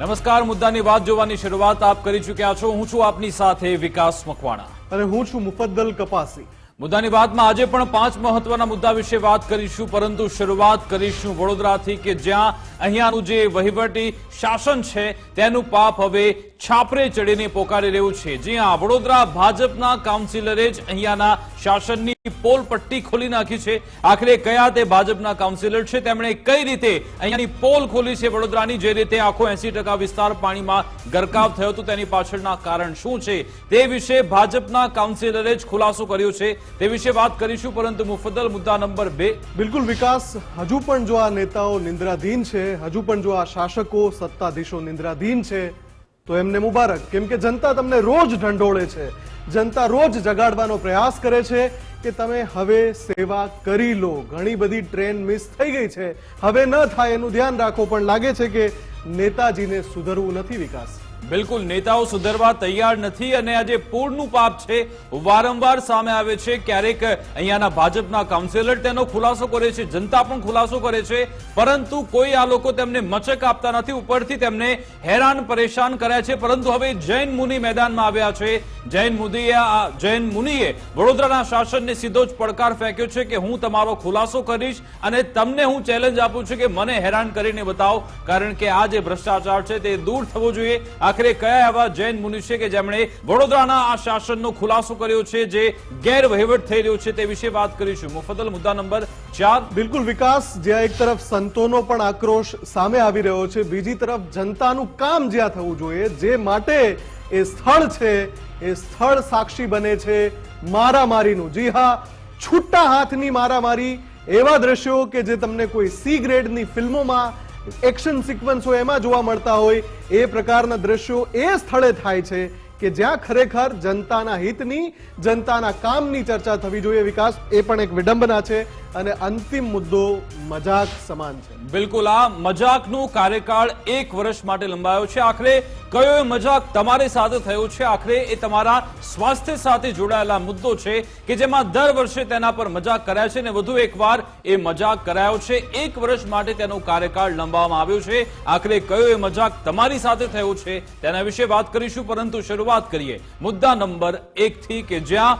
નમસ્કાર મુદ્દાની વાત જોવાની શરૂઆત આપ કરી ચૂક્યા છો. હું છું આપની સાથે વિકાસ મકવાણા. અને હું છું મુફદ્દલ કપાસી. મુદ્દાની વાતમાં આજે પણ પાંચ મહત્વના મુદ્દા વિશે વાત કરીશું પરંતુ શરૂઆત કરીશું વડોદરાથી કે જ્યાં અહીંયાનું જે વહીવટી શાસન છે તેનું પાપ હવે છાપરે ચડીને પોકારી રહ્યું છે. જ્યાં વડોદરા ભાજપના કાઉન્સિલરે જ અહીંયાના શાસનની પોલ પટ્ટી ખોલી નાખી છે. આખરે કયા તે ભાજપના કાઉન્સિલર છે? તેમણે કઈ રીતે અહીંયાની પોલ ખોલી છે વડોદરાની? જે રીતે આખો એસી વિસ્તાર પાણીમાં ગરકાવ થયો હતો, તેની પાછળના કારણ શું છે? તે વિશે ભાજપના કાઉન્સિલરે જ ખુલાસો કર્યો છે. તે વિશે વાત કરીશું, પરંતુ મુફદ્દલ મુદ્દા નંબર બે. બિલકુલ વિકાસ. હજુ પણ જો આ નેતાઓ નિંદ્રાધીન છે, હજુ પણ જો આ શાસકો સત્તાધીશો નિંદ્રાધીન છે તો એમને મુબારક. કેમ કે જનતા તમને રોજ ઢંઢોળે છે. જનતા રોજ જગાડવાનો પ્રયાસ કરે છે કે તમે હવે સેવા કરી લો. ઘણી બધી ટ્રેન મિસ થઈ ગઈ છે. હવે ન થાય એનું ધ્યાન રાખો, પણ લાગે છે કે નેતાજીને સુધરવું નથી વિકાસ. બિલકુલ, નેતાઓ સુધરવા તૈયાર નથી અને આજે પૂરનું પાપ છે. વારંવાર સામે આવે છે. ક્યારેક અહીંયાના ભાજપના કાઉન્સિલર તેનો ખુલાસો કરે છે. જનતા પણ ખુલાસો કરે છે. પરંતુ કોઈ આ લોકો તેમને મચક આપતા નથી. ઉપરથી તેમને હેરાન, પરેશાન કર્યા છે. પરંતુ હવે જૈન મુનિ મેદાનમાં આવ્યા છે. જૈન મુનિએ આ, જૈન મુનિએ વડોદરાના શાસનને સીધો જ પડકાર ફેંક્યો છે કે હું તમારો ખુલાસો કરીશ અને તમને હું ચેલેન્જ આપું છું કે મને હેરાન કરીને બતાવો. કારણ કે આ જે ભ્રષ્ટાચાર છે તે દૂર થવો જોઈએ. આખરે કયા એવા જૈન મુનિ છે કે જેમણે વડોદરાના આ શાસનનો ખુલાસો કર્યો છે, જે ગેરવહીવટ થઈ રહ્યો છે તે વિશે વાત કરીશું. મુફદલ મુદ્દા નંબર ચાર. બિલકુલ વિકાસ જ્યાં એક તરફ સંતોનો પણ આક્રોશ સામે આવી રહ્યો છે, બીજી તરફ જનતાનું કામ જ્યાં થવું જોઈએ, જે માટે એ સ્થળ છે, એ સ્થળ સાક્ષી બને છે મારામારીનું. જી હા, છૂટા હાથની મારામારી એવા દ્રશ્યો કે જે તમને કોઈ સી ગ્રેડની ફિલ્મોમાં એક્શન સિક્વન્સો એમાં જોવા મળતા હોય, એ પ્રકારના દ્રશ્યો એ સ્થળે થાય છે કે જ્યાં ખરેખર જનતાના હિતની, જનતાના કામની ચર્ચા થવી જોઈએ. વિકાસ એ પણ એક વિડંબના છે. અને અંતિમ મુદ્દો મજાક સમાન છે. બિલકુલ, આ મજાકનો કાર્યકાળ એક વર્ષ માટે લંબાયો છે. આખરે કયો એ મજાક તમારી સાથે થયો છે? આખરે એ તમારા સ્વાસ્થ્ય સાથે જોડાયેલા મુદ્દો છે કે જેમાં દર વર્ષે તેના પર મજાક કરાય છે અને વધુ એકવાર એ મજાક કરાયો છે. એક વર્ષ માટે તેનો કાર્યકાળ લંબાવવામાં આવ્યો છે. આખરે કયો એ મજાક તમારી સાથે થયો છે તેના વિશે વાત કરીશું, પરંતુ શરૂઆત કરીએ મુદ્દા નંબર એક થી કે જ્યાં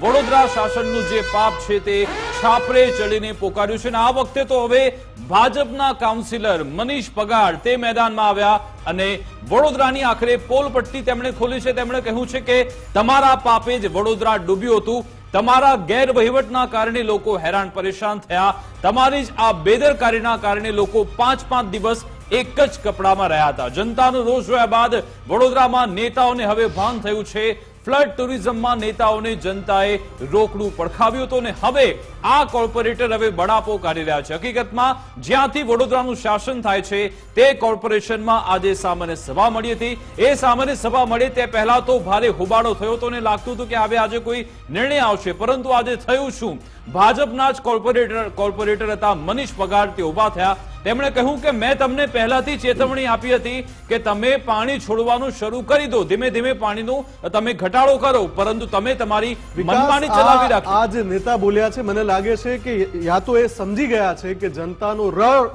વડોદરા શાસનનું જે પાપ છે તે છાપરે ચડીને પોકાર્યું છે અને આ વખતે તો હવે ભાજપના કાઉન્સિલર મનીષ પગાર તે મેદાનમાં આવ્યા અને વડોદરાની આખરે પોલ પટ્ટી તેમણે ખોલી છે. તેમણે કહ્યું છે કે તમારા પાપે જ વડોદરા ડૂબ્યું હતું. તમારા ગેરવહીવટના કારણે લોકો હેરાન પરેશાન થયા. તમારી જ આ બેદરકારીના કારણે લોકો પાંચ પાંચ દિવસ એક જ કપડામાં રહ્યા હતા. જનતાનો રોષ જોયા બાદ વડોદરામાં નેતાઓને હવે ભાન થયું છે. ફ્લડ ટુરિઝમમાં નેતાઓને જનતાએ રોકડું પડખાવ્યું હતું અને હવે આ કોર્પોરેટર હવે બડાપો કાઢી રહ્યા છે. હકીકતમાં જ્યાંથી વડોદરાનું શાસન થાય છે, તે કોર્પોરેશનમાં આજે સામાન્ય સભા મળી હતી. એ સામાન્ય સભા મળી તે પહેલા તો ભારે હોબાળો થયો હતો અને લાગતું હતું કે હવે આજે કોઈ નિર્ણય આવશે. પરંતુ આજે થયું શું? ભાજપના જ કોર્પોરેટર કોર્પોરેટર હતા મનીષ પગાર, તે ઊભા થયા. તેમણે કહ્યું કે મેં તમને પહેલાથી ચેતવણી આપી હતી કે તમે પાણી છોડવાનું શરૂ કરી દો. ધીમે ધીમે પાણીનું તમે ઘટાડો કરો પરંતુ તમે તમારી મનમાની ચલાવી રાખી. આ જે નેતા બોલ્યા છે. મને લાગે છે કે યા તો એ સમજી ગયા છે કે જનતાનો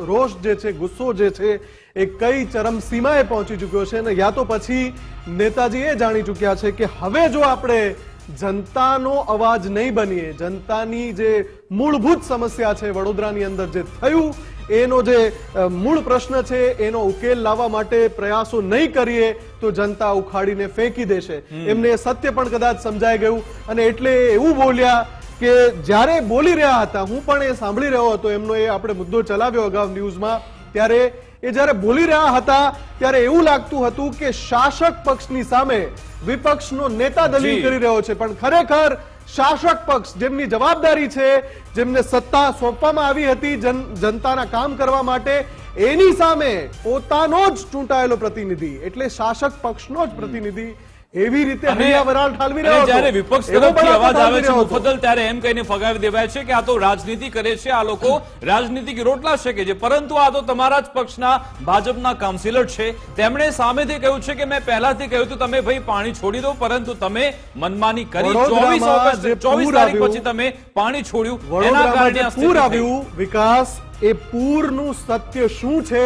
રોષ જે છે ગુસ્સો જે છે એ કઈ ચરમ સીમાએ પહોંચી ચૂક્યો છે અને યા તો પછી નેતાજી એ જાણી ચૂક્યા છે કે હવે જો આપણે જનતાનો અવાજ નહીં બનીએ જનતાની જે મૂળભૂત સમસ્યા છે વડોદરાની અંદર જે થયું એનો જે મૂળ પ્રશ્ન છે એનો ઉકેલ લાવવા માટે પ્રયાસો નહીં કરીએ તો જનતા ઉખાડીને ફેંકી દેશે. એમને સત્ય પણ કદાચ સમજાઈ ગયું અને એટલે એવું બોલ્યા કે જ્યારે બોલી રહ્યા હતા હું પણ એ સાંભળી રહ્યો હતો એમનો એ આપણે મુદ્દો ચલાવ્યો અગાઉ ન્યૂઝમાં ત્યારે એ જ્યારે બોલી રહ્યા હતા ત્યારે એવું લાગતું હતું કે શાસક પક્ષની સામે વિપક્ષનો નેતા દલીલ કરી રહ્યો છે. પણ ખરેખર શાસક પક્ષ જેમની જવાબદારી છે જેમને સત્તા સોંપવામાં આવી હતી જનતાના કામ કરવા માટે એની સામે પોતાનો જ ચૂંટાયેલો પ્રતિનિધિ એટલે શાસક પક્ષનો જ પ્રતિનિધિ એવી રીતે વરાળ ઠાલવી રહ્યો. જ્યારે વિપક્ષ તરફથી અવાજ આવે છે મુફદ્દલ ત્યારે એમ કહીને ફગાવી દેવાય છે કે આ તો રાજનીતિ કરે છે આ લોકો રાજનીતિક રોટલા શકે છે. પરંતુ આ તો તમારા જ પક્ષના ભાજપના કાઉન્સિલર છે. તેમણે સામેથી કહ્યું છે કે મેં પહેલાથી કહ્યું હતું તમે ભાઈ પાણી છોડી દો પરંતુ તમે મનમાની કરી ચોવીસ જે ચોવીસ તારીખ પછી તમે પાણી છોડ્યું. એના કારણે પૂર આવ્યું વિકાસ એ પૂરનું સત્ય શું છે?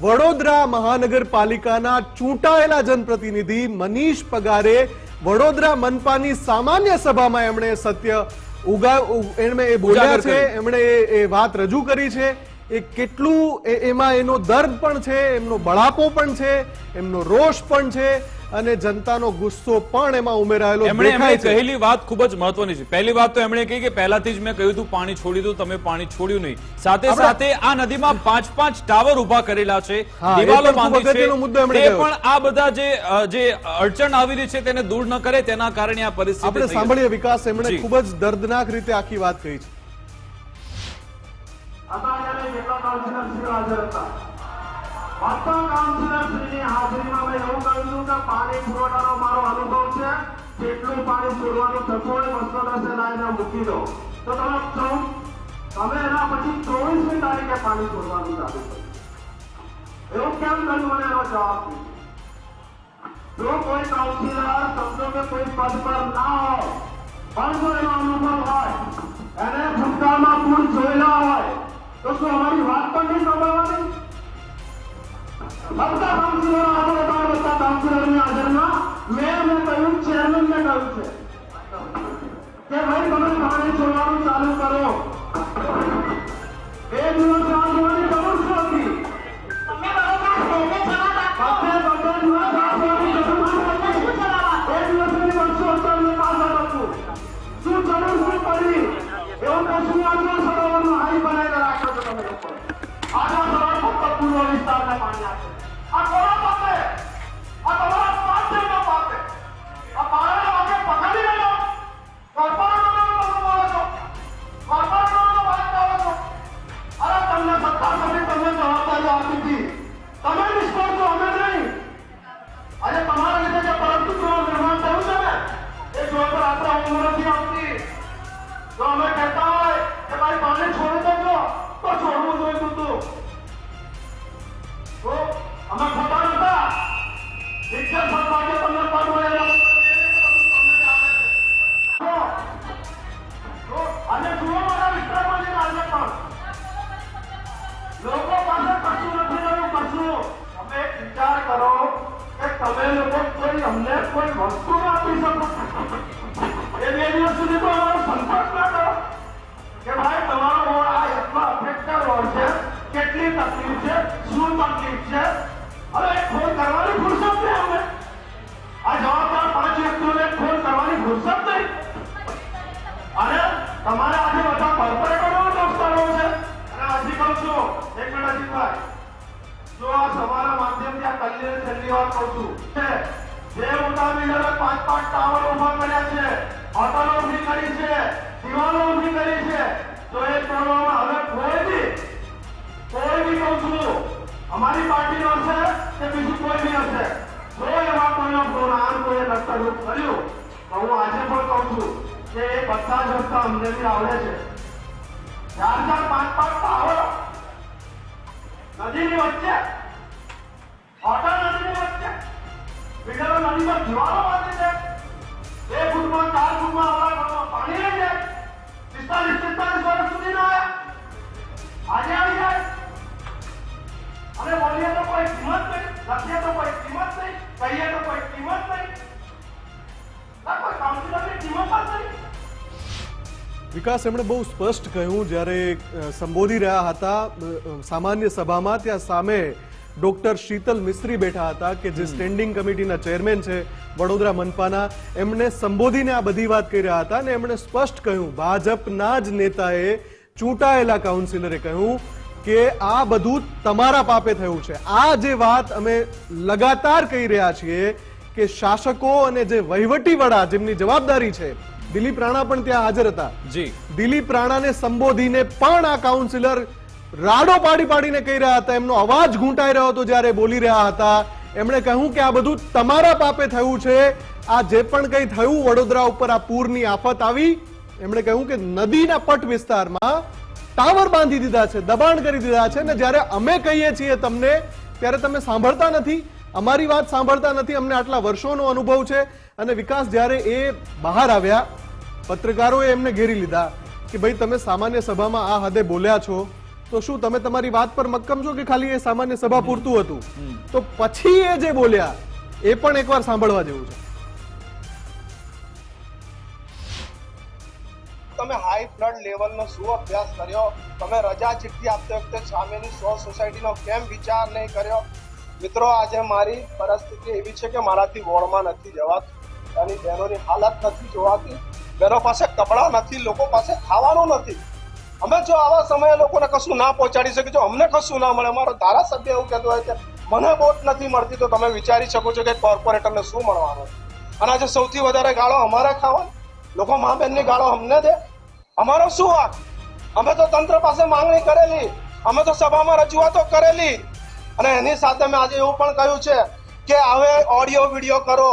વડોદરા મહાનગરપાલિકાના ચૂંટાયેલા જનપ્રતિનિધિ મનીષ પગારે વડોદરા મનપાની સામાન્ય સભામાં એમણે સત્ય ઉગા એમણે એ બોલ્યા છે એમણે એ- વાત રજૂ કરી છે. એ કેટલું એમાં એનો દર્દ પણ છે એમનો બળાપો પણ છે એમનો રોષ પણ છે. અને જનતાનો ગુસ્સો પણ એમાં ઉમેરાયેલો એમણે કહેલી વાત ખૂબ જ મહત્વની છે. પહેલી વાત તો એમણે કહી કે પહેલાથી જ મેં કહ્યું હતું પાણી છોડી દો તમે પાણી છોડ્યું નહીં. સાથે સાથે આ નદીમાં પાંચ પાંચ ટાવર ઊભા કરેલા છે દિવાલો બાંધી છે. મુદ્દો એમણે તે પણ આ બધા જે જે અડચણ આવી રહી છે તેને દૂર ન કરે તેના કારણે આ પરિસ્થિતિ આપણે સાંભળીએ વિકાસ એમણે ખૂબ જ દર્દનાક રીતે આખી વાત કહી છે. બધા કહ્યું પાણી અનુભવ છે. કેટલું પાણી એના પછી ચોવીસમી એવું કેમ કર્યું એનો જવાબ? જો કોઈ કાઉન્સિલર સમજો કે કોઈ પદ પર ના હોય, પણ એનો અનુભવ હોય, એને ભૂતકાળમાં પૂર જોયેલા હોય, તો શું અમારી વાત પણ નહીં સાંભળવાની? બધા કાઉન્સિલરો હાજર હતા બધા કાઉન્સિલરની હાજરમાં મેં કહ્યું કહ્યું ચેરમેનને કહ્યું છે કે ભાઈ તમે પાણી છોડવાનું ચાલુ કરો. બે દિવસ રાહ જોવાની જરૂર શું તમે બધે કોઈ વસ્તુ ના આપી શકો એ બે દિવસ સુધી તો અમારો સંપર્ક ના કરો કે ભાઈ તમારો આ એટલો અફેક્ટેડ રોડ છે કેટલી તકલીફ છે શું તકલીફ છે હવે ફોન કરવાની ફુરસત નહીં અમને આ જવાબદાર પાંચ વ્યક્તિઓને ફોન કરવાની ફુરસત નહીં અને તમારે આજે બધા કોર્પોરેટરો દોસ્તારો છે અને હજી કહું છું એક મિનિટ અજીતભાઈ જો આ તમારા માધ્યમથી આ કલ્યાણ છેલ્લી વાર કહું છે જે મોટા બિલ્ડરો પાંચ પાંચ ટાવર ઊભા કર્યા છે, હોટલો ઊભી કરી છે, દિવાલો ઊભી કરી છે, તો એ કરવામાં હવે કોઈ બી કોઈ બી કહું છું, અમારી પાર્ટી નો હશે કે બીજું કોઈ બી હશે, જો એવા કોઈનો ફોન કોઈ દસ્તરૂપ કર્યું, તો હું આજે પણ કહું છું કે એ બધા જ રસ્તા અમને બી આવડે છે. ચાર ચાર પાંચ પાંચ ટાવર નદીની વચ્ચે, હોટલ નદીની વચ્ચે વિકાસ એમણે બહુ સ્પષ્ટ કહ્યું જ્યારે સંબોધી રહ્યા હતા સામાન્ય સભામાં ત્યાં સામે ડોક્ટર શીતલ મિસ્ત્રી બેઠા હતા કે જે સ્ટેન્ડિંગ કમિટીના ચેરમેન છે વડોદરા મનપાના. એમણે સંબોધીને આ બધી વાત કરી રહ્યા હતા અને એમણે સ્પષ્ટ કહ્યું ભાજપના જ નેતાએ ચૂંટાયેલા કાઉન્સિલરે કહ્યું કે આ બધું તમારા પાપે થયું છે. આ જે વાત અમે લગાતાર કહી રહ્યા છીએ કે શાસકો અને જે વહીવટી વડા જેમની જવાબદારી છે દિલીપ રાણા પણ ત્યાં હાજર હતા. જી. દિલીપ રાણાને સંબોધીને પણ આ કાઉન્સિલર રાડો પાડી પાડીને કહી રહ્યા હતા. એમનો અવાજ ઘૂંટાઈ રહ્યો હતો જ્યારે બોલી રહ્યા હતા. એમણે કહ્યું કે આ બધું તમારા પાપે થયું છે. આ જે પણ કંઈ થયું, વડોદરા ઉપર આ પૂરની આફત આવી. એમણે કહ્યું કે નદીના પટ વિસ્તારમાં ટાવર બાંધી દીધા છે, દબાણ કરી દીધા છે ને જ્યારે અમે કહીએ છીએ તમને, ત્યારે તમે સાંભળતા નથી. અમારી વાત સાંભળતા નથી. અમને આટલા વર્ષોનો અનુભવ છે અને વિકાસ જ્યારે એ બહાર આવ્યા, પત્રકારોએ એમને ઘેરી લીધા કે ભાઈ તમે સામાન્ય સભામાં આ હદે બોલ્યા છો. તો શું, તમે તમારી વાત પર મક્કમ છો કે ખાલી એ સામાન્ય સભા પૂરતું હતું? તો પછી એ જે બોલ્યા, એ પણ એકવાર સાંભળવા જેવું છે. તમે હાઈ બ્લડ લેવલનો શું અભ્યાસ કર્યો? તમે રજા ચિઠ્ઠી આપતી વખતે સામેની સો સોસાયટીનો કેમ વિચાર નહીં કર્યો? મિત્રો, આજે મારી પરિસ્થિતિ એવી છે કે મારાથી વોર્ડમાં નથી જવાતું અને બહેનોની હાલત નથી જોવાતી. બહેનો પાસે કપડાં નથી, લોકો પાસે ખાવાનું નથી. અમે જો આવા સમયે લોકોને કશું ના પહોંચાડી શકીએ, જો અમને કશું ના મળે, અમારો ધારાસભ્ય એવું કહેતો હોય કે મને વોટ નથી મળતી, તો તમે વિચારી શકો છો કે કોર્પોરેટરને શું મળવાનું અને આજે સૌથી વધારે ગાળો અમારે ખાવાની. લોકો મા બહેનની ગાળો અમને દે. અમારો શું વાક અમે તો તંત્ર પાસે માંગણી કરેલી. અમે તો સભામાં રજૂઆતો કરેલી. અને એની સાથે મેં આજે એવું પણ કહ્યું છે કે હવે ઓડિયો, વીડિયો કરો.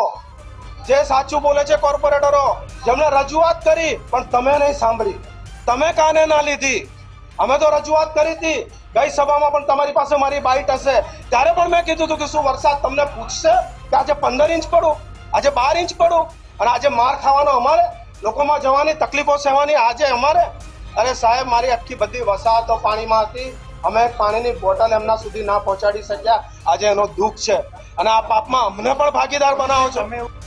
જે સાચું બોલે છે કોર્પોરેટરો જેમણે રજૂઆત કરી, પણ તમે નહીં સાંભળી. તમે કાને ના લીધી? અમે તો રજૂઆત કરી હતી. ગઈ સભામાં પણ તમારી પાસે મારી બાઇટ હશે. ત્યારે પણ મેં કીધું હતું કે શું વરસાદ તમને પૂછશે કે આજે પંદર ઇંચ પડું? આજે બાર ઇંચ પડું? અને આજે માર ખાવાનો અમારે? લોકોમાં જવાની તકલીફો સહેવાની આજે અમારે? અરે સાહેબ, મારી આખી બધી વસાહતો પાણીમાં હતી. અમે પાણીની બોટલ એમના સુધી ના પહોંચાડી શક્યા. આજે એનો દુઃખ છે. અને આ પાપમાં અમને પણ ભાગીદાર બનાવો છો.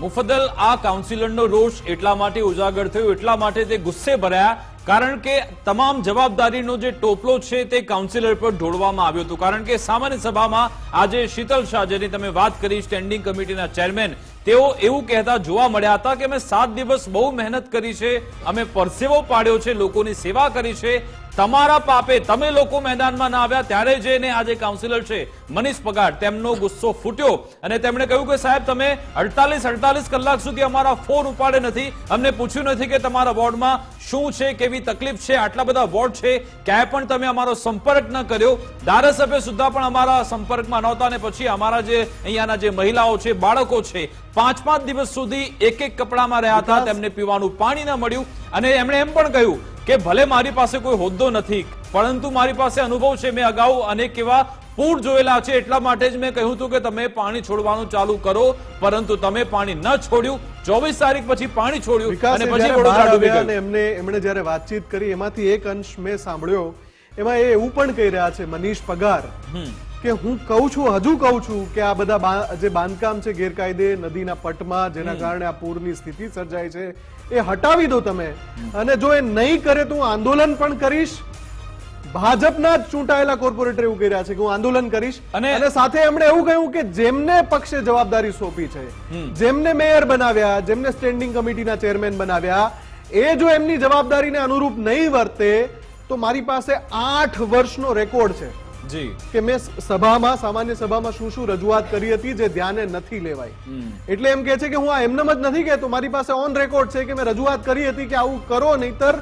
મુફદ્દલ આ કાઉન્સિલરનો રોષ એટલા માટે ઉજાગર થયો, એટલા માટે તે ગુસ્સે ભરાયા, કારણ કે તમામ જવાબદારીનો જે ટોપલો છે તે કાઉન્સિલર પર ઢોળવામાં આવ્યો હતો. કારણ કે સામાન્ય સભામાં આજે શીતલ શાહ જેની તમે વાત કરી, સ્ટેન્ડિંગ કમિટીના ચેરમેન તેઓ એવું કહેતા જોવા મળ્યા હતા કે અમે સાત દિવસ બહુ મહેનત કરી છે, અમે પરસેવો પાડ્યો છે, લોકોની સેવા કરી છે. તમારા પાપે તમે લોકો મેદાનમાં ના આવ્યા, ત્યારે જઈને આજે કાઉન્સિલર છે, મનીષ પગાર. તેમનો ગુસ્સો ફૂટ્યો અને તેમણે કહ્યું કે સાહેબ, તમે અડતાલીસ અડતાલીસ કલાક સુધી અમારા ફોન ઉપાડે નથી. અમને પૂછ્યું નથી કે તમારા વોર્ડમાં શું છે, કેવી તકલીફ છે, આટલા બધા વોર્ડ છે. ક્યાંય પણ તમે અમારો સંપર્ક ન કર્યો. ધારાસભ્ય સુદ્ધા પણ અમારા સંપર્કમાં નહોતા અને પછી અમારા જે અહીંયાના જે મહિલાઓ છે, બાળકો છે પાંચ પાંચ દિવસ સુધી એક એક કપડામાં રહ્યા હતા તેમને પીવાનું પાણી ન મળ્યું અને એમણે એમ પણ કહ્યું કે ભલે મારી પાસે કોઈ હોદ્દો નથી પરંતુ મારી પાસે અનુભવ છે મેં અગાઉ અનેક એવા પૂર જોયેલા છે એટલા માટે જ મેં કહ્યું હતું કે તમે પાણી છોડવાનું ચાલુ કરો પરંતુ તમે પાણી ન છોડ્યું. ચોવીસ તારીખ પછી પાણી છોડ્યું અને પછી વડોદરા ડૂબી ગયું. એમને એમણે જ્યારે વાતચીત કરી એમાંથી એક અંશ મેં સાંભળ્યો. એમાં એ એવું પણ કહી રહ્યા છે મનીષ પગાર. કે હું કહું છું હજુ કહું છું કે આ બધા જે બાંધકામ છે ગેરકાયદે નદીના પટમાં જેના કારણે આ પૂરની સ્થિતિ સર્જાય છે એ હટાવી દો તમે. અને જો એ નહીં કરે તો હું આંદોલન પણ કરીશ. ભાજપના જ ચૂંટાયેલા કોર્પોરેટર એવું કહી રહ્યા છે કે હું આંદોલન કરીશ. અને- સાથે એમણે એવું કહ્યું કે જેમને પક્ષે જવાબદારી સોંપી છે જેમને મેયર બનાવ્યા જેમને સ્ટેન્ડિંગ કમિટીના ચેરમેન બનાવ્યા એ જો એમની જવાબદારીને અનુરૂપ નહીં વર્તે તો મારી પાસે આઠ વર્ષનો રેકોર્ડ છે. જી. કે મેં સભામાં સામાન્ય સભામાં શું શું રજૂઆત કરી હતી જે ધ્યાને નથી લેવાય એટલે એમ કે છે કે હું આ એમનેમ જ નથી કહેતો મારી પાસે ઓન રેકોર્ડ છે કે મેં રજૂઆત કરી હતી કે આવું કરો નહીતર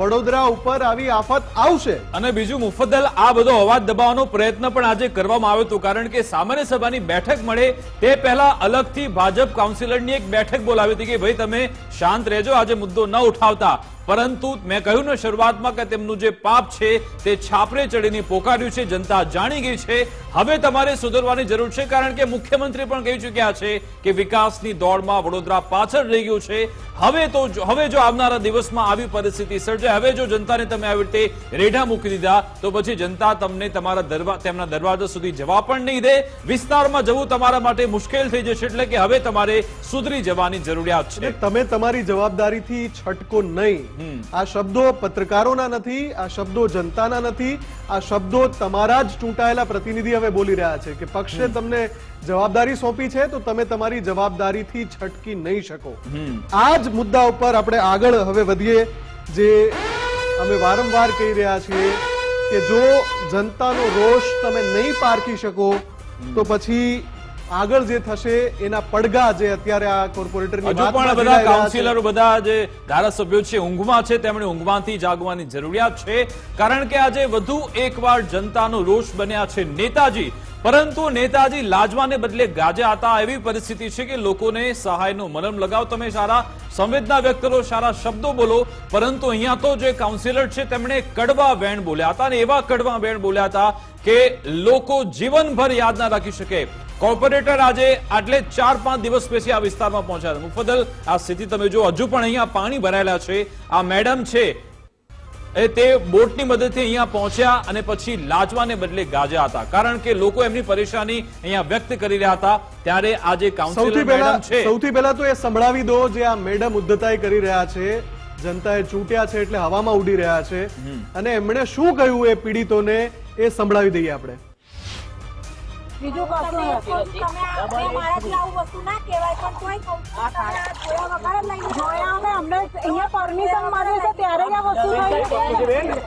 વડોદરા ઉપર આવી આફત આવશે. અને બીજું મુફદ્દલ આ બધો અવાજ દબાવવાનો પ્રયત્ન પણ આજે કરવામાં આવ્યો હતો કારણ કે સામાન્ય સભાની બેઠક મળે તે પહેલા અલગથી ભાજપ કાઉન્સિલરની એક બેઠક બોલાવી હતી કે ભાઈ તમે શાંત રહેજો આજે મુદ્દો ન ઉઠાવતા. પરંતુ મેં કહ્યું ને શરૂઆતમાં કે તેમનું જે પાપ છે તે છાપરે ચડીને પોકાર્યું છે, જનતા જાણી ગઈ છે. હવે તમારે સુધરવાની જરૂર છે, કારણ કે મુખ્યમંત્રી પણ કહી ચૂક્યા છે કે વિકાસની દોડમાં વડોદરા પાછળ રહી ગયું છે. હવે તો હવે જો આવનારા દિવસમાં આવી પરિસ્થિતિ સર્જાય, હવે જો જનતાને તમે આવી રીતે રેઢા મૂકી દીધા, તો પછી જનતા તમને તમારા તેમના દરવાજા સુધી જવા પણ નહીં દે. વિસ્તારમાં જવું તમારા માટે મુશ્કેલ થઈ જશે, એટલે કે હવે તમારે સુધરી જવાની જરૂરિયાત છે. તમે તમારી જવાબદારીથી છટકો નહીં. આ શબ્દો પત્રકારોના નથી આ શબ્દો જનતાના નથી આ શબ્દો તમારા જ ચૂંટાયેલા પ્રતિનિધિ હવે બોલી રહ્યા છે કે પક્ષે તમને જવાબદારી સોંપી છે તો તમે તમારી જવાબદારીથી છટકી નહીં શકો. આ જ મુદ્દા ઉપર આપણે આગળ હવે વધીએ જે અમે વારંવાર કહી રહ્યા છીએ કે જો જનતાનો રોષ તમે નહીં પારખી શકો તો પછી આગળ જે થશે એના પડઘા જે અત્યારે આ કોર્પોરેટરની હજુ પણ બધા કાઉન્સિલરો બધા જે ધારાસભ્યો છે ઊંઘમાં છે તેમણે ઊંઘમાંથી જાગવાની જરૂરિયાત છે. કારણ કે આજે વધુ એકવાર જનતાનો રોષ બન્યા છે નેતાજી. પરંતુ નેતાજી લાજવાને બદલે ગાજા હતા એવી પરિસ્થિતિ છે કે લોકોને સહાયનો મરમ લગાવ. તમે સારા સંવેદના વ્યક્ત કરો સારા શબ્દો બોલો. પરંતુ અહીંયા તો જે કાઉન્સિલર છે તેમણે કડવા વેણ બોલ્યા હતા. અને એવા કડવા વેણ બોલ્યા હતા કે લોકો જીવનભર યાદ ના રાખી શકે. કોર્પોરેટર આજે આટલે ચાર પાંચ દિવસ પછી આ વિસ્તારમાં પહોંચ્યા હતા મુફદ્દલ આ સ્થિતિ તમે જો હજુ પણ અહીંયા પાણી ભરાયેલા છે. આ મેડમ છે એ તે બોટની મદદથી અહીંયા પહોંચ્યા અને પછી લાજવાને બદલે ગાજ્યા હતા. કારણ કે લોકો એમની પરેશાની અહીંયા વ્યક્ત કરી રહ્યા હતા. ત્યારે આજે કાઉન્સિલર સૌથી પહેલા મેડમ છે. સૌથી પહેલા તો એ સંભળાવી દો જે આ મેડમ ઉદ્ધતાઈ કરી રહ્યા છે. જનતાએ ચૂંટ્યા છે એટલે હવામાં ઉડી રહ્યા છે. અને એમણે શું કહ્યું એ પીડિતોને એ સંભળાવી દઈએ આપણે. બીજું કશું નથી મારાથી આવું વસ્તુ ના કહેવાય પણ તોય કહું જોયા વગર લઈ જોયા અમે અમને અહીંયા પરમિશન મળી છે ત્યારે આ વસ્તુ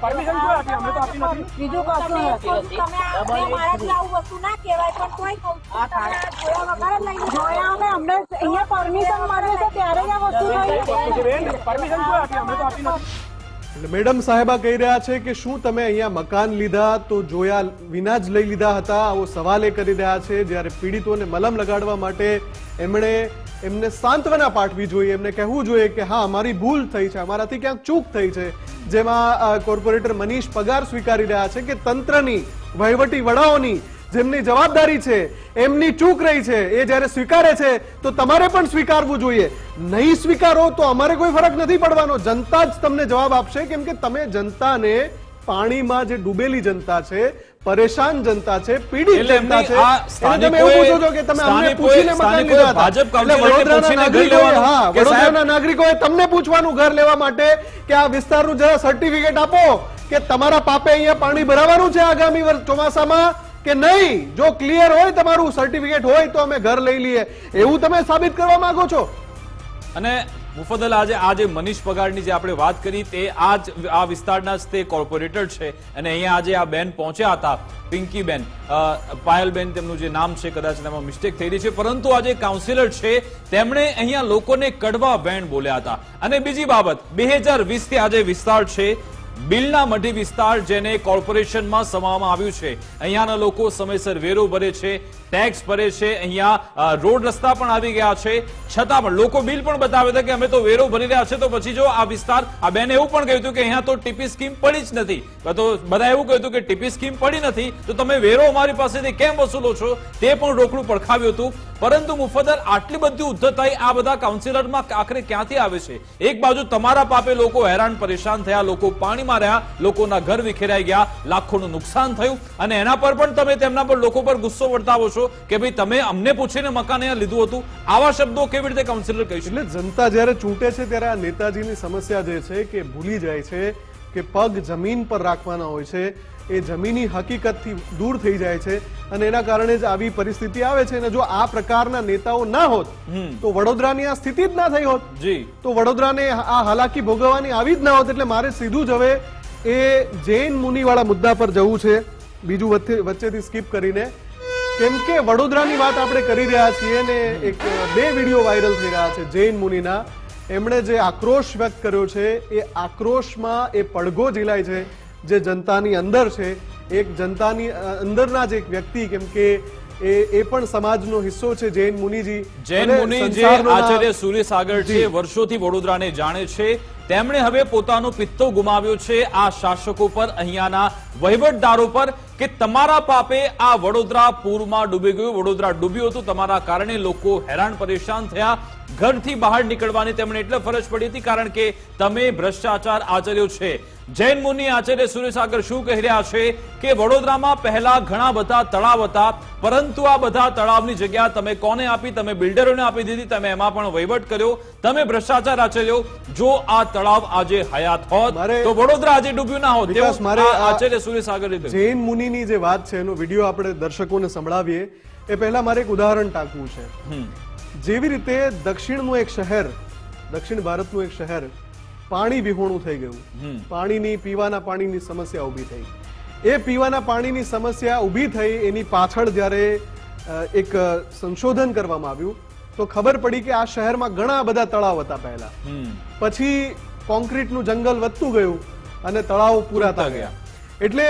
પરમિશન આપી તો નથી બીજું કશું નથી તમે મારાથી આવું વસ્તુ ના કહેવાય પણ તોય કહું જોયા વગર લઈ જોયા અમે અમને અહીંયા પરમિશન મળી છે ત્યારે આ વસ્તુ પરમિશન કોઈ આપી અમે તો આપી નથી મેડમ સાહેબા કહી રહ્યા છે કે શું તમે અહીંયા મકાન લીધા તો જોયા વિના જ લઈ લીધા હતા? આવો સવાલ એ કરી રહ્યા છે. જ્યારે પીડિતોને મલમ લગાડવા માટે એમણે એમને સાંત્વના પાઠવી જોઈએ. એમને કહેવું જોઈએ કે હા, અમારી ભૂલ થઈ છે. અમારાથી ક્યાંક ચૂક થઈ છે. જેમાં કોર્પોરેટર મનીષ પગાર સ્વીકારી રહ્યા છે કે તંત્રની વહીવટી વડાઓની જેમની જવાબદારી છે એમની ચૂક રહી છે એ જ્યારે સ્વીકારે છે તો તમારે પણ સ્વીકારવું જોઈએ. નહીં સ્વીકારો તો અમારે કોઈ ફરક નથી પડવાનો. જનતા જ તમને જવાબ આપશે કેમ કે તમે જનતાને પાણીમાં જે ડૂબેલી જનતા છે પરેશાન જનતા છે પીડિત જનતા છે તમે એવું પૂછો છો કે તમે અમને પૂછીને મકાન લીધા હતા. એટલે વડોદરાના નાગરિકોએ હા વડોદરાના નાગરિકોએ તમને પૂછવાનું ઘર લેવા માટે કે આ વિસ્તારનું જરા સર્ટિફિકેટ આપો કે તમારા પાપે અહીંયા પાણી ભરાવાનું છે આગામી વર્ષ ચોમાસામાં. કે નહીં, જો ક્લિયર હોય તમારું સર્ટિફિકેટ હોય તો અમે ઘર લઈ લઈએ. એવું તમે સાબિત કરવા માંગો છો? અને મુફદલ આજે આજે મનીષ પગારની જે આપણે વાત કરી, તે આ જ આ વિસ્તારના જ તે કોર્પોરેટર છે. અને અહીંયા આજે આ બેન પહોંચ્યા હતા, પિંકીબેન. પાયલબેન તેમનું જે નામ છે, કદાચ તેમાં મિસ્ટેક થઈ રહી છે. પરંતુ આજે કાઉન્સિલર છે, તેમણે અહીંયા લોકોને કડવા વેણ બોલ્યા હતા. અને બીજી બાબત, બે હજાર વીસથી આજે વિસ્તાર છે બિલના મઢી વિસ્તાર જેને કોર્પોરેશનમાં સમાવવામાં આવ્યું છે. અહીંયાના લોકો સમયસર વેરો ભરે છે. ટેક્સ ભરે છે. અહીંયા રોડ રસ્તા પણ આવી ગયા છે. છતાં પણ લોકો બિલ પણ બતાવે છે કે અમે તો વેરો ભરી રહ્યા છે. તો પછી જો આ વિસ્તાર, આ બેને એવું પણ કહ્યું હતું કે અહીંયા તો ટીપી સ્કીમ પડી જ નથી. તો બધા એવું કહ્યું હતું કે ટીપી સ્કીમ પડી નથી. તો તમે વેરો અમારી પાસેથી કેમ વસૂલો છો? તે પણ રોકડું પડખાવ્યું હતું. પરંતુ મુફદર આટલી બધી ઉદ્ધતાઈ આ બધા કાઉન્સિલરમાં આખરે ક્યાંથી આવે છે? એક બાજુ તમારા પાપે લોકો હેરાન પરેશાન થયા, લોકો પાણીમાં રહ્યા, લોકોના ઘર વિખેરાઈ ગયા, લાખોનું નુકસાન થયું. અને એના પર પણ તમે તેમના પર લોકો પર ગુસ્સો વર્તાવો છો. કે ભાઈ તમે અમને પૂછીને મકાન અહીંયા લીધું હતું. આવા શબ્દો કેવી રીતે કાઉન્સિલર કહી એટલે જનતા જ્યારે ચૂંટે છે ત્યારે આ નેતાજીની સમસ્યા જે છે કે ભૂલી જાય છે કે પગ જમીન પર રાખવાના હોય છે. એ જમીની હકીકતથી દૂર થઈ જાય છે અને એના કારણે જ આવી પરિસ્થિતિ આવે છે. અને જો આ પ્રકારના નેતાઓ ના હોત તો વડોદરાની આ સ્થિતિ જ ના થઈ હોત. જી. તો વડોદરાને આ હાલાકી ભોગવવાની આવી જ ના હોત એટલે મારે સીધું જ હવે એ જૈન મુનિવાળા મુદ્દા પર જવું છે. બીજું વચ્ચે વચ્ચેથી સ્કીપ કરીને કેમ કે વડોદરાની વાત આપણે કરી રહ્યા છીએ ને એક બે વીડિયો વાયરલ થઈ રહ્યા છે જૈન મુનિના. એમણે જે આક્રોશ વ્યક્ત કર્યો છે એ આક્રોશમાં એ પડઘો ઝીલાય છે જે જનતાની અંદર છે. એક જનતાની અંદરના જ એક વ્યક્તિ કેમ કે એ એ પણ સમાજનો હિસ્સો છે જૈન મુનિજી. જૈન મુનિ જે આચાર્ય સૂર્યસાગર છે વર્ષોથી વડોદરાને જાણે છે તેમણે હવે પોતાનો પિત્તો ગુમાવ્યો છે આ શાસકો પર અહીંયાના વહીવટદારો પર. કે તમારા પાપે આ વડોદરા પૂરમાં ડૂબી ગયું. વડોદરા ડૂબ્યું હતું. તમારા કારણે લોકો હેરાન પરેશાન થયા. ઘરથી બહાર નીકળવાની તેમણે એટલે ફરજ પડી હતી કારણ કે તમે ભ્રષ્ટાચાર આચર્યો છે. જૈન મુનિ આચાર્ય સૂર્યસાગર શું કહી રહ્યા છે કે વડોદરામાં પહેલા ઘણા બધા તળાવ હતા પરંતુ આ બધા તળાવની જગ્યા તમે કોને આપી? તમે બિલ્ડરોને આપી દીધી તમે એમાં પણ વહીવટ કર્યો તમે ભ્રષ્ટાચાર આચર્યો. જો આ તળાવ આજે હયાત હોત તો વડોદરા આજે ડૂબ્યું ના હોત. આચાર્ય સૂર્યસાગરે કહ્યું. જૈન મુનિની જે વાત છે એનો વીડિયો આપણે દર્શકોને સંભળાવીએ. એ પહેલા મારે એક ઉદાહરણ ટાંકવું છે. જેવી રીતે દક્ષિણનું એક શહેર દક્ષિણ ભારતનું એક શહેર પાણી વિહોણું થઈ ગયું. પાણીની પીવાના પાણીની સમસ્યા ઊભી થઈ. એ પીવાના પાણીની સમસ્યા ઊભી થઈ એની પાછળ જ્યારે એક સંશોધન કરવામાં આવ્યું તો ખબર પડી કે આ શહેરમાં ઘણા બધા તળાવ હતા પહેલા. પછી કોન્ક્રીટનું જંગલ વધતું ગયું અને તળાવો પૂરાતા પૂરતા ગયા. એટલે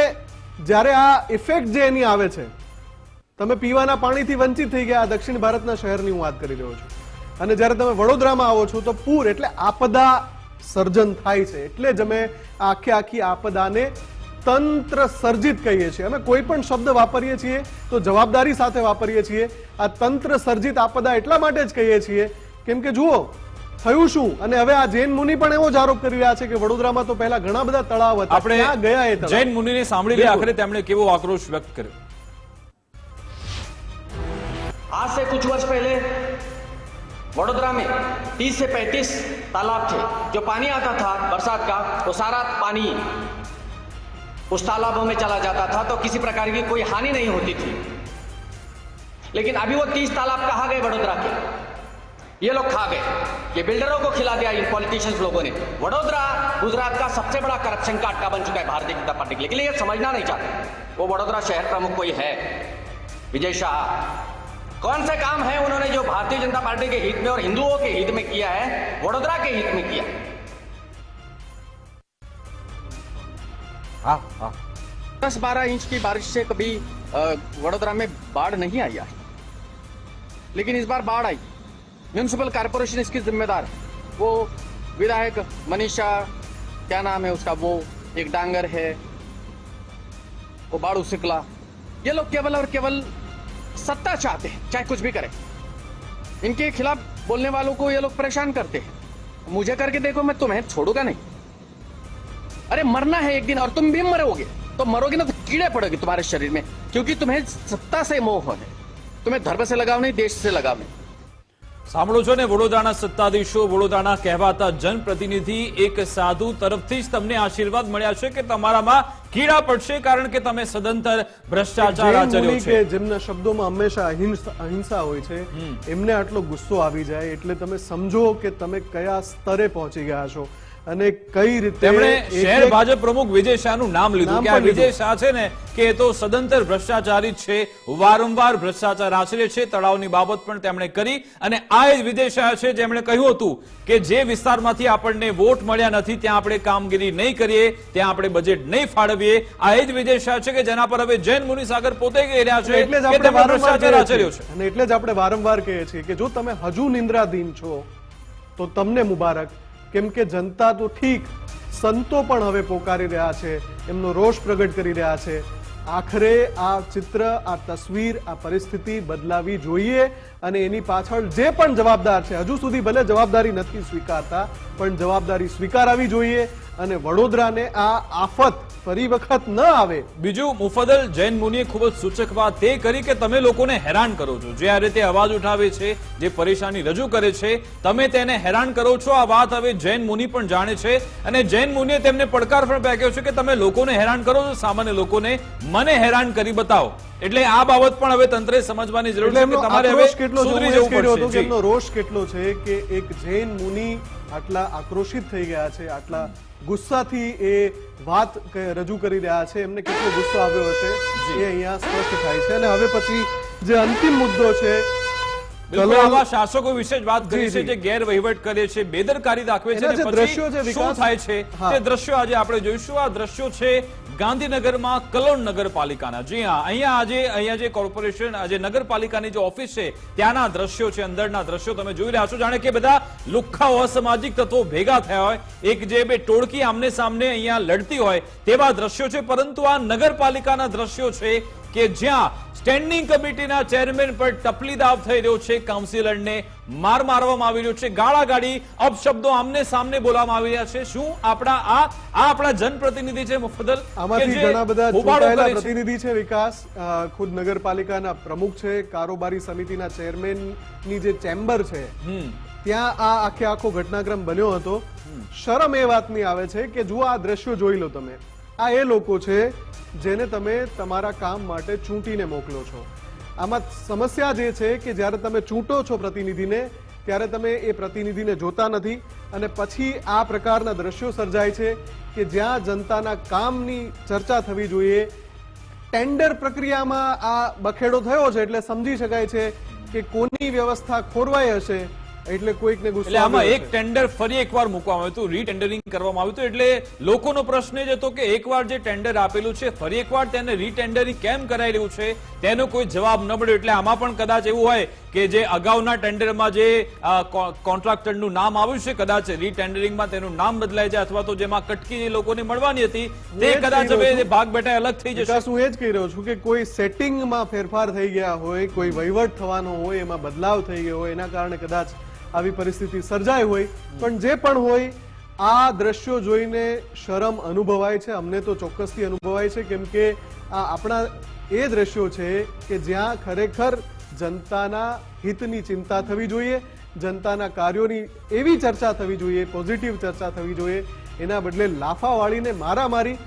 જ્યારે આ ઇફેક્ટ જે એની આવે છે તમે પીવાના પાણીથી વંચિત થઈ ગયા. આ દક્ષિણ ભારતના શહેરની હું વાત કરી રહ્યો છું. અને જ્યારે તમે વડોદરામાં આવો છો તો પૂર એટલે આપદા સર્જન થાય છે. એટલે જ અમે આખે આખી આપદાને તંત્ર સર્જિત કહીએ છીએ. અમે કોઈ પણ શબ્દ વાપરીએ છીએ તો જવાબદારી સાથે વાપરીએ છીએ. આ તંત્ર સર્જિત આપદા એટલા માટે જ કહીએ છીએ કેમ કે જુઓ થયું શું? અને હવે આ જૈન મુનિ પણ એવો જ આરોપ કરી રહ્યા છે કે વડોદરામાં તો પહેલા ઘણા બધા તળાવ હતા. આપણે ગયા જૈન મુનિને સાંભળી આખરે તેમણે કેવો આક્રોશ વ્યક્ત કર્યો. आज से कुछ वर्ष पहले वडोदरा में 30 से 35 तालाब थे। जो पानी आता था बरसात का, वो सारा पानी उस तालाबों में चला जाता था तो किसी प्रकार की कोई हानि नहीं होती थी। लेकिन अभी वो 30 तालाब कहा गए वडोदरा के? ये लोग खा गए। ये बिल्डरों को खिला दिया, इन पॉलिटिशियंस लोगों ने। वडोदरा, गुजरात का सबसे बड़ा करप्शन का अड्डा बन चुका है भारतीय जनता पार्टी के लिए। समझना नहीं चाहते। वो वडोदरा शहर प्रमुख कोई है? विजय शाह। कौन से काम है उन्होंने जो भारतीय जनता पार्टी के हित में और हिंदुओं के हित में किया है, वडोदरा के हित में किया? હા હા दस बारह इंच की बारिश से कभी वडोदरा में बाढ़ नहीं आई है लेकिन इस बार बाढ़ आई। म्यूनिसिपल कारपोरेशन इसकी जिम्मेदार है। वो विधायक मनीषा, क्या नाम है उसका, वो एक डांगर है। वो बाड़ू सिकला ये लोग केवल और केवल सत्ता चाहते हैं, चाहे कुछ भी करें। इनके खिलाफ बोलने वालों को ये लोग परेशान करते हैं। मुझे करके देखो, मैं तुम्हें छोड़ूँगा नहीं। अरे, मरना है एक दिन और तुम भी मरोगे। तो मरोगे ना तो कीड़े पड़ोगे तुम्हारे शरीर में, क्योंकि तुम्हें सत्ता से मोह है। तुम्हें धर्म से लगाव नहीं, देश से लगाव नहीं। સાંભળો છો ને વડોદરાના સત્તાધીશો વડોદરાના કહેવાતા જનપ્રતિનિધિ એક સાધુ તરફથી જ તમને આશીર્વાદ મળ્યા છે કે તમારામાં કીડા પડશે કારણ કે તમે સદંતર ભ્રષ્ટાચાર આચર્યો છે. જેમના શબ્દોમાં હંમેશા અહિંસા અહિંસા હોય છે એમને આટલો ગુસ્સો આવી જાય એટલે તમે સમજો કે તમે કયા સ્તરે પહોંચી ગયા છો. અને કઈ રીતે તેમણે શહેર ભાજપ પ્રમુખ વિજય શાહનું નામ લીધું. કે આ વિજય શાહ છે ને કે એ તો સદંતર ભ્રષ્ટાચારી છે વારંવાર ભ્રષ્ટાચાર આચરે છે તળાવની બાબત પણ તેમણે કરી. અને આ જ વિજય શાહ છે જેમણે કહ્યું હતું કે જે વિસ્તારમાંથી આપણને વોટ મળ્યા નથી ત્યાં આપણે કામગીરી નહીં કરીએ ત્યાં આપણે બજેટ નહીં ફાળવીએ. આ એ જ વિજય શાહ છે કે જેના પર હવે જૈન મુનિ સાગર પોતે કહી રહ્યા છે એટલે જ આપણે ભ્રષ્ટાચાર આચર્યો છે. અને એટલે જ આપણે વારંવાર કહીએ છીએ કે જો તમે હજુ નિંદ્રાધીન છો તો તમને મુબારક. કેમ કે જનતા તો ઠીક, સંતો પણ હવે પોકારી રહ્યા છે, એમનો રોષ પ્રગટ કરી રહ્યા છે. આખરે આ ચિત્ર, આ તસવીર, આ પરિસ્થિતિ બદલાવી જોઈએ અને એની પાછળ જે પણ જવાબદાર છે, હજુ સુધી ભલે જવાબદારી નથી સ્વીકારતા, પણ જવાબદારી સ્વીકારાવી જોઈએ. અને વડોદરાને આ આફત ફરી વખત ન આવે. બીજું મુફદલ જૈન મુનિએ ખૂબ જ સૂચક વાત તે કરી કે તમે લોકોને હેરાન કરો છો. જે આ રીતે અવાજ ઉઠાવે છે જે પરેશાની રજૂ કરે છે તમે તેને હેરાન કરો છો. આ વાત હવે જૈન મુનિ પણ જાણે છે અને જૈન મુનિએ તેમને પડકાર પણ ફેંક્યો છે કે તમે લોકોને હેરાન કરો છો. સામાન્ય લોકોને મને હેરાન કરી બતાવો. એટલે આ બાબત પણ હવે તંત્રે સમજવાની જરૂર છે કે તમારે હવે સુધરી જવું પડશે. એમનો રોષ કેટલો છે કે એક જૈન મુનિ આટલા આક્રોશિત થઈ ગયા છે આટલા ગુસ્સાથી એ વાત રજૂ કરી રહ્યા છે. એમને કેટલો ગુસ્સો આવ્યો હશે એ અહીંયા સ્પષ્ટ થાય છે. અને હવે પછી જે અંતિમ મુદ્દો છે આવા શાસકો વિશે વાત કરી છે જી. ગેરવહીવટ કરે છે બેદરકારી દાખવે છે જે દ્રશ્યો છે, શું થાય છે તે દ્રશ્યો આજે આપણે જોઈશું. આ દ્રશ્યો છે ગાંધીનગરમાં કલોલ નગરપાલિકાના. જી હા, અહીંયા આજે, અહીંયા જે કોર્પોરેશન, આજે નગરપાલિકાની જે ઓફિસ છે, ત્યાંના દ્રશ્યો છે, અંદરના દ્રશ્યો તમે જોઈ રહ્યા છો. જાણે કે બધા લુખ્ખા અસામાજિક તત્વો ભેગા થયા હોય. એક જે બે ટોળકી આમને સામને અહીંયા લડતી હોય તેવા દ્રશ્યો છે. પરંતુ આ નગરપાલિકાના દ્રશ્યો છે કે જ્યાં સ્ટેન્ડિંગ કમિટીના ચેરમેન પર ટપલી દાવ થઈ રહ્યો છે કાઉન્સિલરને માર મારવામાં આવી રહ્યો છે ગાળાગાડી અપશબ્દો આમને સામને બોલવામાં આવી રહ્યા છે. શું આપણા આ આ આપણા જનપ્રતિનિધિ છે મુફદ્દલ? આમાંથી ઘણા બધા? પ્રતિનિધિ છે વિકાસ ખુદ નગરપાલિકાના પ્રમુખ છે કારોબારી સમિતિના ચેરમેનની જે ચેમ્બર છે ત્યાં આ આખે આખો ઘટનાક્રમ બન્યો હતો. શરમ એ વાતની આવે છે કે જુઓ આ દ્રશ્યો જોઈ લો તમે. આ એ લોકો છે જેને તમે તમારા કામ માટે ચૂંટીને મોકલો છો. આમાં સમસ્યા જે છે કે જ્યારે તમે ચૂંટો છો પ્રતિનિધિને, ત્યારે તમે એ પ્રતિનિધિને જોતા નથી અને પછી આ પ્રકારના દ્રશ્યો સર્જાય છે કે જ્યાં જનતાના કામની ચર્ચા થવી જોઈએ. ટેન્ડર પ્રક્રિયામાં આ બખેડો થયો છે એટલે સમજી શકાય છે કે કોની વ્યવસ્થા ખોરવાઈ હશે એટલે કોઈકને ગુસ્સો એટલે આમાં એક ટેન્ડર ફરી એકવાર મૂકવામાં આવ્યું હતું રીટેન્ડરિંગ કરવામાં આવ્યું હતું એટલે લોકોનો પ્રશ્ન જ હતો કે એકવાર જે ટેન્ડર આપેલું છે ફરી એકવાર તેને રીટેન્ડરિંગ કેમ કરાઈ રહ્યું છે? તેનો કોઈ જવાબ ન મળ્યો એટલે આમાં પણ કદાચ એવું હોય કે જે અગાઉના ટેન્ડરમાં જે કોન્ટ્રાક્ટરનું નામ આવ્યું છે કદાચ રીટેન્ડરિંગમાં તેનું નામ બદલાઈ જાય અથવા તો જેમાં કટકી જે લોકોને મળવાની હતી તે કદાચ હવે ભાગ બેઠા અલગ થઈ જશે. હું એ જ કહી રહ્યો છું કે કોઈ સેટિંગમાં ફેરફાર થઈ ગયા હોય કોઈ વહીવટ થવાનો હોય એમાં બદલાવ થઈ ગયો હોય એના કારણે કદાચ આવી પરિસ્થિતિ સર્જાઈ હોય, પણ જે પણ હોય, આ દ્રશ્યો જોઈને શરમ અનુભવાય છે. અમને તો ચોક્કસથી અનુભવાય છે, કેમ કે આ આપણા એ દ્રશ્યો છે કે જ્યાં ખરેખર જનતાના હિતની ચિંતા થવી જોઈએ, જનતાના કાર્યોની એવી ચર્ચા થવી જોઈએ, પોઝિટિવ ચર્ચા થવી જોઈએ. એના બદલે લાફા વાળીને મારામારી.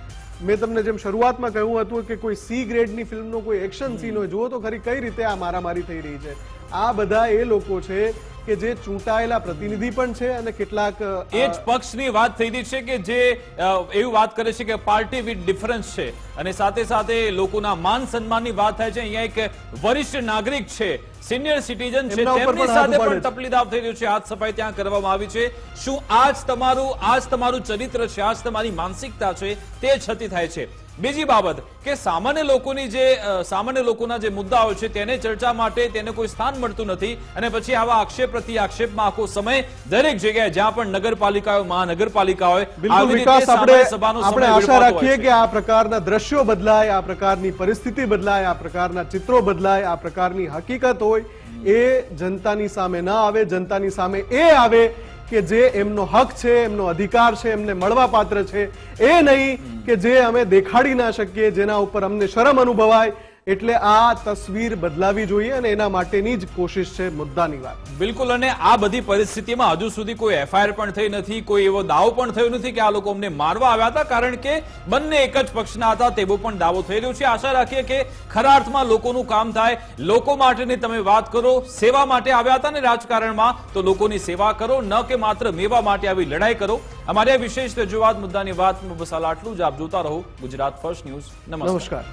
મેં તમને જેમ શરૂઆતમાં કહ્યું હતું કે કોઈ સી ગ્રેડની ફિલ્મનો કોઈ એક્શન સીન હોય, જુઓ તો ખરી કઈ રીતે આ મારામારી થઈ રહી છે. આ બધા એ લોકો છે કે જે ચૂંટાયેલા પ્રતિનિધિ પણ છે અને કેટલાક એ જ પક્ષની વાત થઈ રહી છે કે જે એવી વાત કરે છે કે પાર્ટી વિથ ડિફરન્સ છે. અને સાથે સાથે લોકોના માન સન્માનની વાત થાય છે. અહીંયા એક વરિષ્ઠ નાગરિક છે સિનિયર સિટીઝન છે. તેમની સાથે પણ તકલીફ થઈ રહ્યું છે. હાથ સફાઈ ત્યાં કરવામાં આવી છે. શું આજ તમારું આજ તમારું ચરિત્ર છે? આજ તમારી માનસિકતા છે? તે છતી થાય છે. બીજી બાબત કે સામાન્ય લોકોની જે સામાન્ય લોકોના જે મુદ્દાઓ છે તેને ચર્ચા માટે તેને કોઈ સ્થાન મળતું નથી અને પછી આવા આક્ષેપ પ્રતિ આક્ષેપમાં આખો સમય દરેક જગ્યાએ જ્યાં પણ નગરપાલિકા હોય મહાનગરપાલિકા હોય બિલકુલ આવી રીતે આપણે સામાન્ય સભાનો સમય આપણે આશા રાખીએ કે આ પ્રકારના દ્રશ્યો બદલાય આ પ્રકારની પરિસ્થિતિ બદલાય આ પ્રકારના ચિત્રો બદલાય આ પ્રકારની હકીકત હોય એ જનતાની સામે ન આવે જનતાની સામે એ આવે કે જે એમનો હક છે, એમનો અધિકાર છે, એમને મળવા પાત્ર છે, એ નહીં કે જે અમે દેખાડી ના શકીએ, જેના ઉપર અમને શરમ અનુભવાય એટલે આ તસવીર બદલાવી જોઈએ અને એના માટેની જ કોશિશ છે મુદ્દાની વાત. બિલકુલ અને આ બધી પરિસ્થિતિમાં હજુ સુધી કોઈ એફઆઈઆર પણ થઈ નથી કોઈ એવો દાવો પણ થયો નથી કે આ લોકો અમને મારવા આવ્યા હતા કારણ કે બંને એક જ પક્ષના હતા તેવો પણ દાવો થઈ રહ્યો છે. આશા રાખીએ કે ખરા અર્થમાં લોકોનું કામ થાય. લોકો માટેની તમે વાત કરો સેવા માટે આવ્યા હતા ને રાજકારણમાં તો લોકોની સેવા કરો ન કે માત્ર મેવા માટે આવી લડાઈ કરો. અમારી આ વિશેષ રજૂઆત મુદ્દાની વાત બસ આટલું જ. આપ જોતા રહો ગુજરાત ફર્સ્ટ ન્યૂઝ. નમસ્કાર.